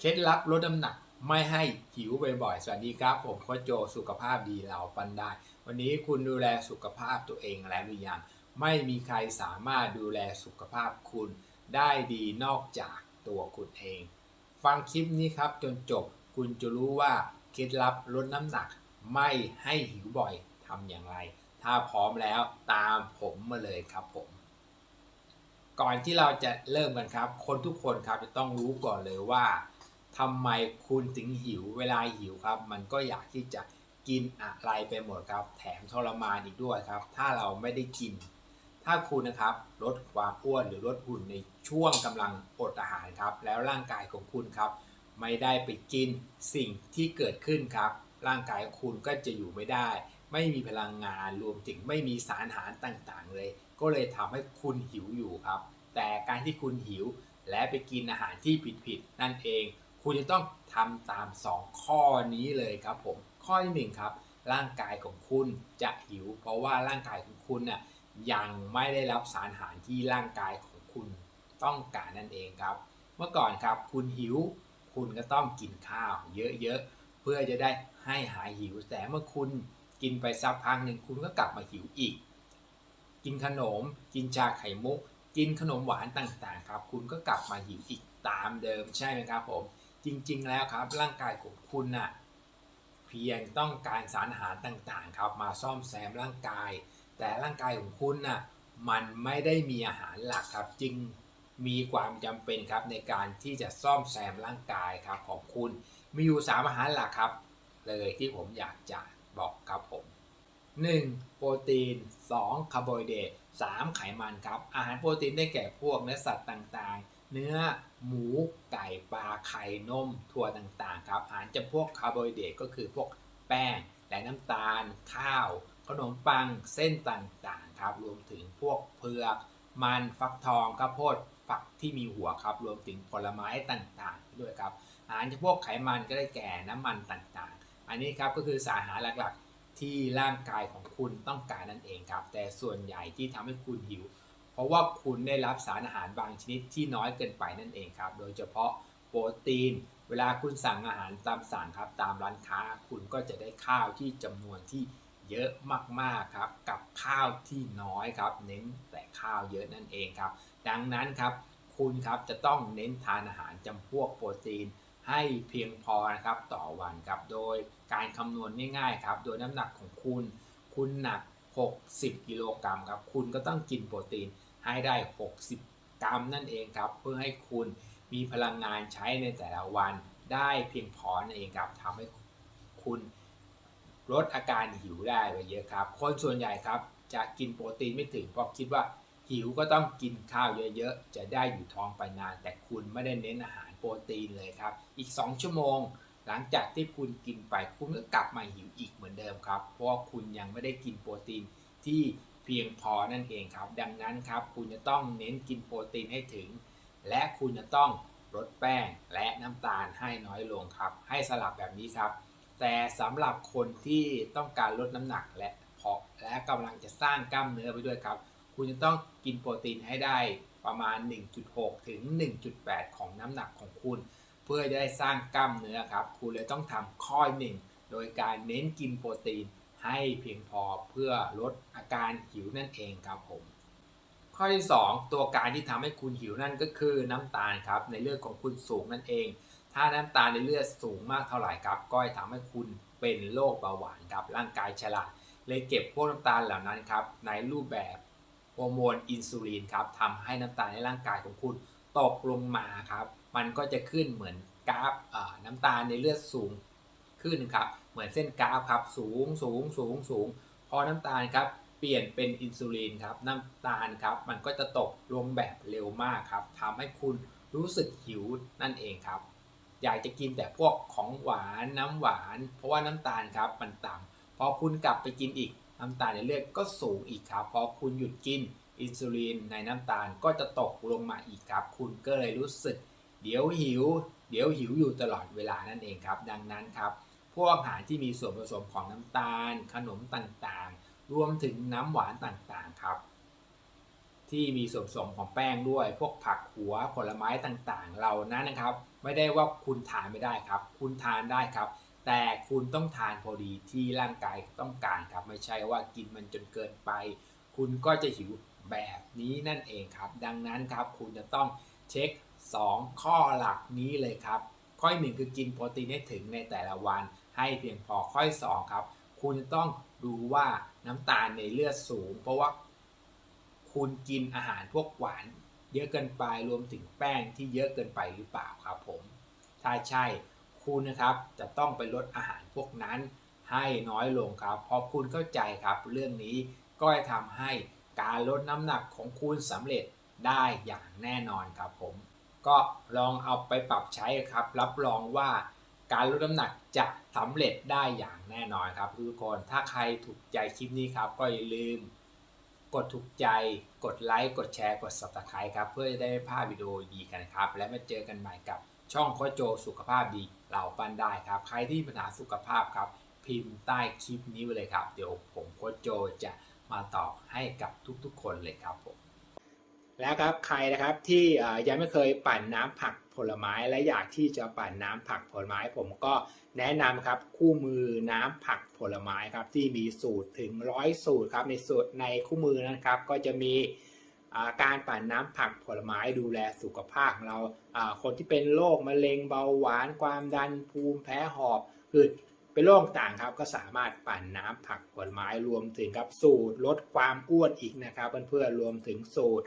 เคล็ดลับลดน้ำหนักไม่ให้หิวบ่อยๆ สวัสดีครับ ผมโคโจสุขภาพดีเราปันได้ วันนี้คุณดูแลสุขภาพตัวเองแล้วหรือยัง ไม่มีใครสามารถดูแลสุขภาพคุณได้ดีนอกจากตัวคุณเอง ฟังคลิปนี้ครับจนจบคุณจะรู้ว่าเคล็ดลับลดน้ำหนักไม่ให้หิวบ่อยทำอย่างไร ถ้าพร้อมแล้วตามผมมาเลยครับผม ก่อนที่เราจะเริ่มกันครับ คนทุกคนครับจะต้องรู้ก่อนเลยว่า ทำไมคุณถึงหิวเวลาหิวครับ มันก็อยากที่จะกินอะไรไปหมดครับ แถมทรมานอีกด้วยครับ ถ้าเราไม่ได้กิน ถ้าคุณนะครับลดความอ้วนหรือลดหุ่นในช่วงกำลังอดอาหารครับ แล้วร่างกายของคุณครับ ไม่ได้ไปกินสิ่งที่เกิดขึ้นครับ ร่างกายของคุณก็จะอยู่ไม่ได้ ไม่มีพลังงานรวมถึงไม่มีสารอาหารต่างๆ เลย ก็เลยทำให้คุณหิวอยู่ครับ แต่การที่คุณหิวและไปกินอาหารที่ผิดๆนั่นเอง คุณจะต้องทำตาม 2 ข้อนี้เลยครับผม ข้อที่หนึ่งครับ ร่างกายของคุณจะหิว เพราะว่าร่างกายของคุณน่ะยังไม่ได้รับสารอาหารที่ร่างกายของคุณต้องการนั่นเองครับ เมื่อก่อนครับคุณหิว คุณก็ต้องกินข้าวเยอะๆ เพื่อจะได้ให้หายหิว แต่เมื่อคุณกินไปสักพักหนึ่งคุณก็กลับมาหิวอีก กินขนม กินชาไข่มุก กินขนมหวานต่างๆ ครับ คุณก็กลับมาหิวอีกตามเดิมใช่ไหมครับผม จริงๆแล้วครับ ร่างกายของคุณน่ะเพียงต้องการสารอาหารต่างๆ ครับ มาซ่อมแซมร่างกาย แต่ร่างกายของคุณน่ะมันไม่ได้มีอาหารหลักครับ จึงมีความจำเป็นครับในการที่จะซ่อมแซมร่างกายครับของคุณมีอยู่สามอาหารหลักครับ เลยที่ผมอยากจะบอกครับผม 1. โปรตีน 2. คาร์โบไฮเดรต 3. ไขมันครับ อาหารโปรตีนได้แก่พวกเนื้อสัตว์ต่างๆ เนื้อหมูไก่ปลาไข่นมถั่วต่างๆครับอาหารจะพวกคาร์โบไฮเดรตก็คือพวกแป้งและน้ำตาล ข้าว ขนมปังเส้นต่างๆครับรวมถึงพวกเผือกมันฟักทองข้าวโพดฝักที่มีหัวครับรวมถึงผลไม้ต่างๆ ด้วยครับอาหารจะพวกไขมันก็ได้แก่น้ำมันต่างๆ อันนี้ครับก็คือสารอาหารหลักๆที่ร่างกายของคุณต้องการนั่นเองครับ แต่ส่วนใหญ่ที่ทำให้คุณหิว เพราะว่าคุณได้รับสารอาหารบางชนิดที่น้อยเกินไปนั่นเองครับ โดยเฉพาะโปรตีน เวลาคุณสั่งอาหารตามสั่งครับ ตามร้านค้าคุณก็จะได้ข้าวที่จำนวนที่เยอะมากๆครับ กับข้าวที่น้อยครับ เน้นแต่ข้าวเยอะนั่นเองครับ ดังนั้นครับ คุณครับจะต้องเน้นทานอาหารจำพวกโปรตีนให้เพียงพอนะครับต่อวันครับ โดยการคำนวณง่ายๆครับ โดยน้ำหนักของคุณ คุณหนัก 60 กิโลกรัมครับ คุณก็ต้องกินโปรตีน ให้ได้ 60 กรัมนั่นเองครับ เพื่อให้คุณมีพลังงานใช้ในแต่ละวันได้เพียงพอนั่นเองครับทำให้คุณลดอาการหิวได้ไปเยอะครับ คนส่วนใหญ่ครับจะกินโปรตีนไม่ถึงเพราะคิดว่าหิวก็ต้องกินข้าวเยอะๆ จะได้อยู่ท้องไปนาน แต่คุณไม่ได้เน้นอาหารโปรตีนเลยครับ อีก 2 ชั่วโมง หลังจากที่คุณกินไปคุณก็กลับมาหิวอีกเหมือนเดิมครับ เพราะคุณยังไม่ได้กินโปรตีนที่ เพียงพอนั่นเองครับ ดังนั้นครับ คุณจะต้องเน้นกินโปรตีนให้ถึง และคุณจะต้องลดแป้งและน้ำตาลให้น้อยลงครับ ให้สลับแบบนี้ครับ แต่สำหรับคนที่ต้องการลดน้ำหนักและเพาะและกำลังจะสร้างกล้ามเนื้อไปด้วยครับ คุณจะต้องกินโปรตีนให้ได้ประมาณ 1.6 ถึง 1.8 ของน้ำหนักของคุณ เพื่อจะได้สร้างกล้ามเนื้อครับ คุณเลยต้องทำข้อหนึ่งโดยการเน้นกินโปรตีน ให้เพียงพอเพื่อลดอาการหิวนั่นเองครับผม ข้อที่ 2 ตัวการที่ทำให้คุณหิวนั่นก็คือน้ำตาลครับในเลือดของคุณสูงนั่นเอง ถ้าน้ำตาลในเลือดสูงมากเท่าไหร่ครับ ก็จะทำให้คุณเป็นโรคเบาหวานครับร่างกายฉลาดเลยเก็บพวกน้ำตาลเหล่านั้นครับในรูปแบบฮอร์โมนอินซูลินครับทำให้น้ำตาลในร่างกายของคุณตกลงมาครับ มันก็จะขึ้นเหมือนกราฟน้ำตาลในเลือดสูง ขึ้นครับเหมือนเส้นกราฟครับสูงสูงสูงสูงพอน้ำตาลครับเปลี่ยนเป็นอินซูลินครับน้ำตาลครับมันก็จะตกลงแบบเร็วมากครับทำให้คุณรู้สึกหิวนั่นเองครับ อยากจะกินแต่พวกของหวานน้ำหวาน เพราะว่าน้ำตาลครับมันต่ำพอคุณกลับไปกินอีกน้ำตาลในเลือดก็สูงอีกครับพอคุณหยุดกินอินซูลินในน้ำตาลก็จะตกลงมาอีกครับ คุณก็เลยรู้สึก เดี๋ยวหิว เดี๋ยวหิวอยู่ตลอดเวลานั่นเองครับ ดังนั้นครับ พวกอาหารที่มีส่วนผสมของน้ำตาล ขนมต่างๆ รวมถึงน้ำหวานต่างๆครับ ที่มีส่วนผสมของแป้งด้วย พวกผักหัวผลไม้ต่างๆ เหล่านั้นนะครับ ไม่ได้ว่าคุณทานไม่ได้ครับ คุณทานได้ครับ แต่คุณต้องทานพอดีที่ร่างกายต้องการครับ ไม่ใช่ว่ากินมันจนเกินไป คุณก็จะหิวแบบนี้นั่นเองครับ ดังนั้นครับคุณจะต้องเช็ค 2 ข้อหลักนี้เลยครับ ข้อหนึ่งคือกินโปรตีนให้ถึงในแต่ละวัน ให้เพียงพอข้อที่สองครับ คุณจะต้องดูว่าน้ำตาลในเลือดสูง เพราะว่าคุณกินอาหารพวกหวาน เยอะเกินไปรวมถึงแป้งที่เยอะเกินไปหรือเปล่าครับผม ถ้าใช่คุณนะครับจะต้องไปลดอาหารพวกนั้นให้น้อยลงครับพราะคุณเข้าใจครับเรื่องนี้ก็จะทำให้การลดน้ำหนักของคุณสำเร็จได้อย่างแน่นอนครับผม ก็ลองเอาไปปรับใช้ครับ รับรองว่า การลดน้ำหนักจะสำเร็จได้อย่างแน่นอนครับทุกคนถ้าใครถูกใจคลิปนี้ครับ ก็อย่าลืม กดถูกใจ กดไลค์กดแชร์กด subscribe ครับ เพื่อจะได้ไม่พลาดวิดีโอดีกันครับ และมาเจอกันใหม่กับช่องโคชโจสุขภาพดีเหล่าปันได้ครับ ใครที่มีปัญหาสุขภาพครับ พิมพ์ใต้คลิปนี้ไว้เลยครับ เดี๋ยวผมโคชโจจะมาตอบให้กับทุกๆ คนเลยครับผม แล้วครับใครนะครับที่ยังไม่เคยปั่นน้ำผักผลไม้และอยากที่จะปั่นน้ำผักผลไม้ ผมก็แนะนำครับคู่มือน้ำผักผลไม้ครับที่มีสูตรถึงร้อยสูตรครับในสูตรในคู่มือนะครับก็จะมีาการปั่นน้ำผักผลไม้ดูแลสุขภาพของเราาคนที่เป็นโรคมะเร็งเบาหวานความดันภูมิแพ้หอบคือเป็นโรคต่างครับก็สามารถปั่นน้ำผักผลไม้รวมถึงครับสูตรลดความอ้วนอีกนะครับเพื่อนๆรวมถึงสูตร